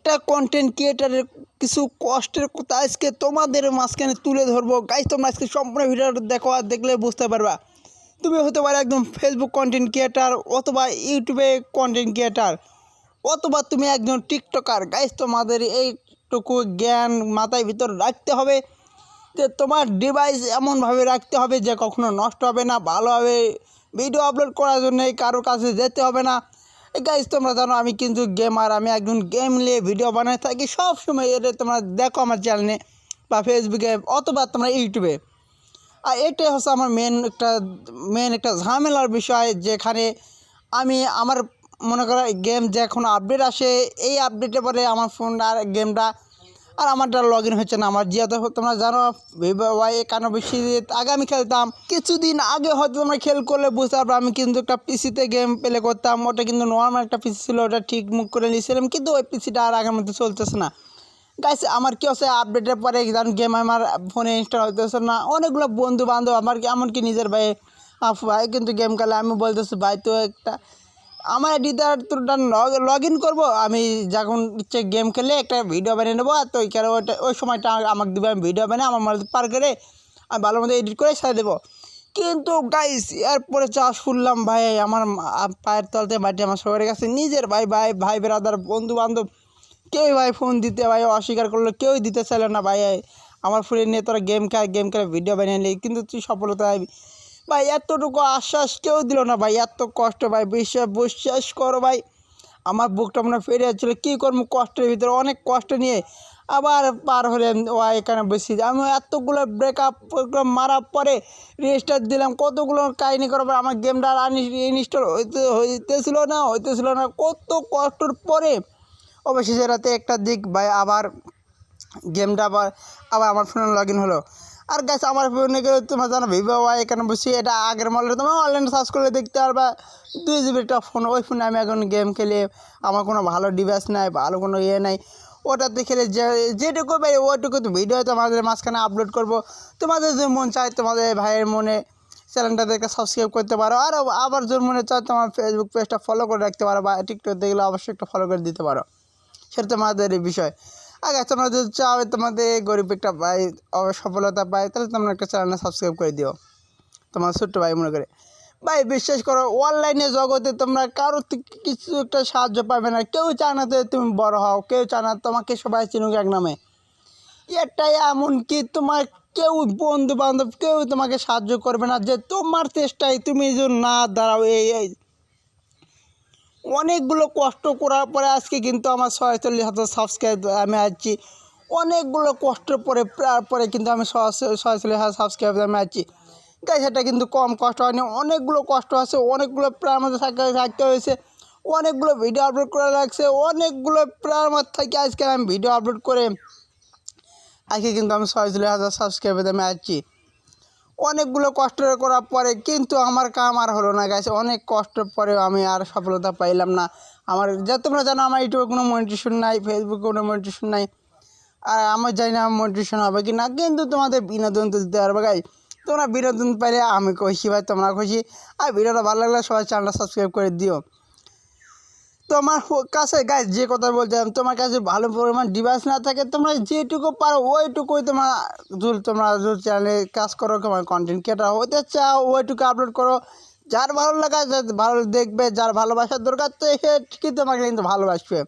একটা কন্টেন্ট ক্রিয়েটারের কিছু কষ্টের কথা আজকে তোমাদের মাঝখানে তুলে ধরবো। গাইজ তোমরা আজকে সম্পূর্ণ ভিডিওটা দেখো আর দেখলে বুঝতে পারবা। তুমি হতে পারো একদম ফেসবুক কন্টেন্ট ক্রিয়েটার অথবা ইউটিউবে কন্টেন্ট ক্রিয়েটার অথবা তুমি একজন টিকটকার গাইজ তোমাদের এইটুকু জ্ঞান মাথায় ভিতর রাখতে হবে যে তোমার ডিভাইস এমনভাবে রাখতে হবে যে কখনো নষ্ট হবে না, ভালোভাবে ভিডিও আপলোড করার জন্য কারও কাছে যেতে হবে না। গাইজ তোমরা জানো আমি কিন্তু গেমার আমি একজন গেম নিয়ে ভিডিও বানাই থাকি। সব সময় এটা তোমরা দেখো আমার চ্যানেলে বা ফেসবুকে অথবা তোমরা ইউটিউবে আর এটাই হচ্ছে আমার মেন একটা মেন একটা ঝামেলার বিষয় যেখানে আমি আমার মনে করো গেম যে এখন আপডেট আসে, এই আপডেটের পরে আমার ফোনটা গেমটা আর আমারটা লগ ইন হচ্ছে না। আমার যেহেতু তোমরা জানো ওয়াই একান্ন বেশি আগে আমি খেলতাম? কিছুদিন আগে হয়তো তোমরা খেল করলে বুঝতে পারব, আমি কিন্তু একটা পিসিতে গেম প্লে করতাম। ওটা কিন্তু নর্মাল একটা পিসি ছিল, ওটা ঠিক মুখ করে নিয়েছিলাম, কিন্তু ওই পিসিটা আর আগের মতো চলতেছে না। গাইস আমার কি হচ্ছে আপডেটের পরে কারণ গেম আমার ফোনে ইনস্টল হইতেছে না। অনেকগুলো বন্ধু বান্ধব আমার কি এমনকি নিজের ভাই ভাই কিন্তু গেম খেলে, আমি বলতেছি, ভাই তো একটা আমার এডিতে তোর লগ ইন করব, আমি যখন ইচ্ছে গেম খেলে একটা ভিডিও বানিয়ে নেব, আর তো ওই কারণে ওইটা, ওই সময়টা আমাকে দেবে, আমি ভিডিও বানিয়ে আমার মধ্যে পার করে আমি ভালো মতো এডিট করে ছেড়ে দেবো। কিন্তু গাইস এরপরে চাষ শুনলাম ভাই, আমার পায়ের তলতে মাটি আমার সবার কাছে, নিজের ভাই ভাই ভাই বেরাদার বন্ধু বান্ধব কেউই ভাই ফোন দিতে, ভাই, অস্বীকার করল, কেউই দিতে চাইলো না ভাই, আমার ফোনে নিয়ে তোরা গেম খেল গেম খেলে ভিডিও বানিয়ে নিলি, কিন্তু তুই সফলতা ভাই, এতটুকু আশ্বাস কেউ দিল না ভাই, এত কষ্ট ভাই, বিশ্বাস বিশ্বাস করো ভাই। আমার বুকটা মনে ফেরে যাচ্ছিল, কী করব কষ্টের ভিতরে, অনেক কষ্ট নিয়ে আবার পার হলে ও এখানে বসি। আমি এতগুলো ব্রেকআপ মারার পরে রেজিস্টার দিলাম, কতগুলো কাহিনি করার পর আমার গেমটা আর ইনস্টল হইতে, হইতেছিল না হইতেছিল না, কত কষ্টর পরে। অবশেষে রাতে একটা দিক ভাই, আবার গেমটা আবার আবার আমার ফোনে লগ ইন হলো। আর গাছ আমার ফোনে গেলে তোমার জানো ভিভো ওয়াই এখানে বসি এটা আগের মডেল তোমার অনলাইনে সার্চ করলে দেখতে পারবা। দুই জিবি একটা ফোন ওই ফোনে আমি এখন গেম খেলি। আমার কোনো ভালো ডিভাইস নাই, ভালো কোনো ইয়ে নাই। ওটাতে খেলে যে, যেটুকু পাই ওইটুকু তো ভিডিও তোমাদের মাঝখানে আপলোড করব। তোমাদের যে মন চায়, তোমাদের ভাইয়ের মনে চ্যানেলটাদেরকে সাবস্ক্রাইব করতে পারো। আর আবার যে মনে চায় তোমার ফেসবুক পেজটা ফলো করে রাখতে পারো বা টিকটক দেখলে অবশ্যই একটা ফলো করে দিতে পারো। সেটা তোমাদের বিষয়। আগে তোমরা যদি চাও তোমাদের গরিব একটা ভাই সফলতা পায়, তাহলে তোমরা একটা চ্যানেল সাবস্ক্রাইব করে দিও। তোমার ছোট্ট ভাই মনে করে। ভাই, বিশ্বাস করো অনলাইনে জগতে তোমরা কারোর কিছু একটা সাহায্য পাবে না। কেউ চায় না তুমি বড় হও, কেউ চায় না তোমাকে সবাই চিনুক এক নামে। এটাই এমন কি তোমার কেউ বন্ধু বান্ধব কেউ তোমাকে সাহায্য করবে না যে তোমার চেষ্টায় তুমি যদি না দাঁড়াও এই অনেকগুলো কষ্ট করার পরে আজকে কিন্তু আমার ছয়চল্লিশ হাজার সাবস্ক্রাইব আমি আছি। অনেকগুলো কষ্টের পরে পরে কিন্তু আমি ছয়চল্লিশ হাজার সাবস্ক্রাইব আমি আছি। গাই সেটা কিন্তু কম কষ্ট হয়নি। অনেকগুলো কষ্ট আছে, অনেকগুলো প্রায় আমাদের থাকতে হয়েছে অনেকগুলো ভিডিও আপলোড করা লাগছে, অনেকগুলো প্রায় আমার থেকে আজকে আমি ভিডিও আপলোড করে, আজকে কিন্তু আমি ছয়চল্লিশ হাজার সাবস্ক্রাইবার আমি আছি। অনেকগুলো কষ্ট করার পরে কিন্তু আমার কাম আর হলো না গাছ অনেক কষ্টের পরে আমি আর সফলতা পাইলাম না। আমার যা তোমরা জানো, আমার ইউটিউবে কোনো মনিটেশন নাই ফেসবুকে কোনো মনিটেশন নাই, আর আমার জানি না মনিটেশন হবে কি না কিন্তু তোমাদের বিনোদন তো দিতে পারবে গাই তোমরা বিনোদন পাইলে আমি খুশি, ভাই, তোমরা খুশি। আর ভিডিওটা ভালো লাগলে সবাই চ্যানেলটা সাবস্ক্রাইব করে দিও। তোমার হো- কাছে গাছ যে কথা বলছিলাম, তোমার কাছে ভালো পরিমাণ ডিভাইস না থাকে, তোমরা যেটুকু পারো, ওইটুকুই তোমার তোমরা চ্যানেলে কাজ করো, তোমার কন্টেন্ট ক্রিয়েটার হতে চাও, ওইটুকু আপলোড করো। যার ভালো লাগা ভালো দেখবে, যার ভালোবাসার দরকার, তো সে ঠিকই তোমাকে কিন্তু ভালোবাসবে।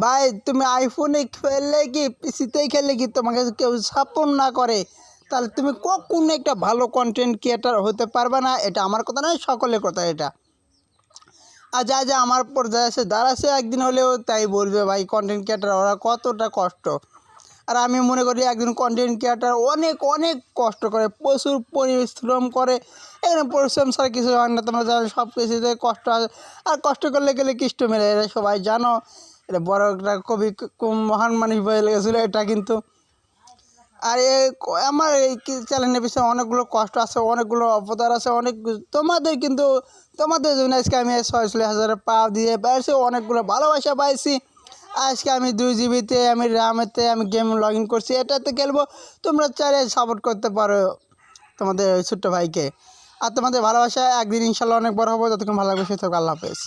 ভাই, তুমি আইফোনে খেললে কি পিসিতেই খেললে কি তোমাকে কেউ সাপোর্ট না করে? তাহলে তুমি কখনো একটা ভালো কন্টেন্ট ক্রিয়েটার হতে পারবে না, এটা আমার কথা নয়, সকলের কথা এটা। আর যা যা আমার পর্যায়ে আছে দাঁড়াচ্ছে, একদিন হলেও তাই বলবে ভাই কন্টেন্ট ক্রিয়েটার ওরা কতটা কষ্ট। আর আমি মনে করি একজন কন্টেন্ট ক্রিয়েটার অনেক অনেক কষ্ট করে, প্রচুর পরিশ্রম করে। এখানে পরিশ্রম ছাড়া কিছু হয় না, তোমরা জানো সব কিছুতে কষ্ট আছে। আর কষ্ট করলে গেলে কৃষ্ট মেলে এটা সবাই জানো। এটা বড় একটা কবি মহান মানুষ বলে লেগেছিলো এটা কিন্তু আর আমার এই চ্যানেলের পিছনে অনেকগুলো কষ্ট আছে, অনেকগুলো অবদার আছে, অনেক তোমাদের কিন্তু, তোমাদের জন্য আজকে আমি ছয়চল্লিশ হাজার পা দিয়ে পাইছি, অনেকগুলো ভালোবাসা পাইছি। আজকে আমি দুই জিবিতে আমি র্যামেতে আমি গেম লগ ইন করছি। এটাতে খেলব তোমরা চাইলে সাপোর্ট করতে পারো তোমাদের ছোট্ট ভাইকে। আর তোমাদের ভালোবাসা একদিন ইনশাল্লাহ অনেক বড় হব। ততক্ষণ ভালো লাগবে সে আল্লাহ হাফেজ।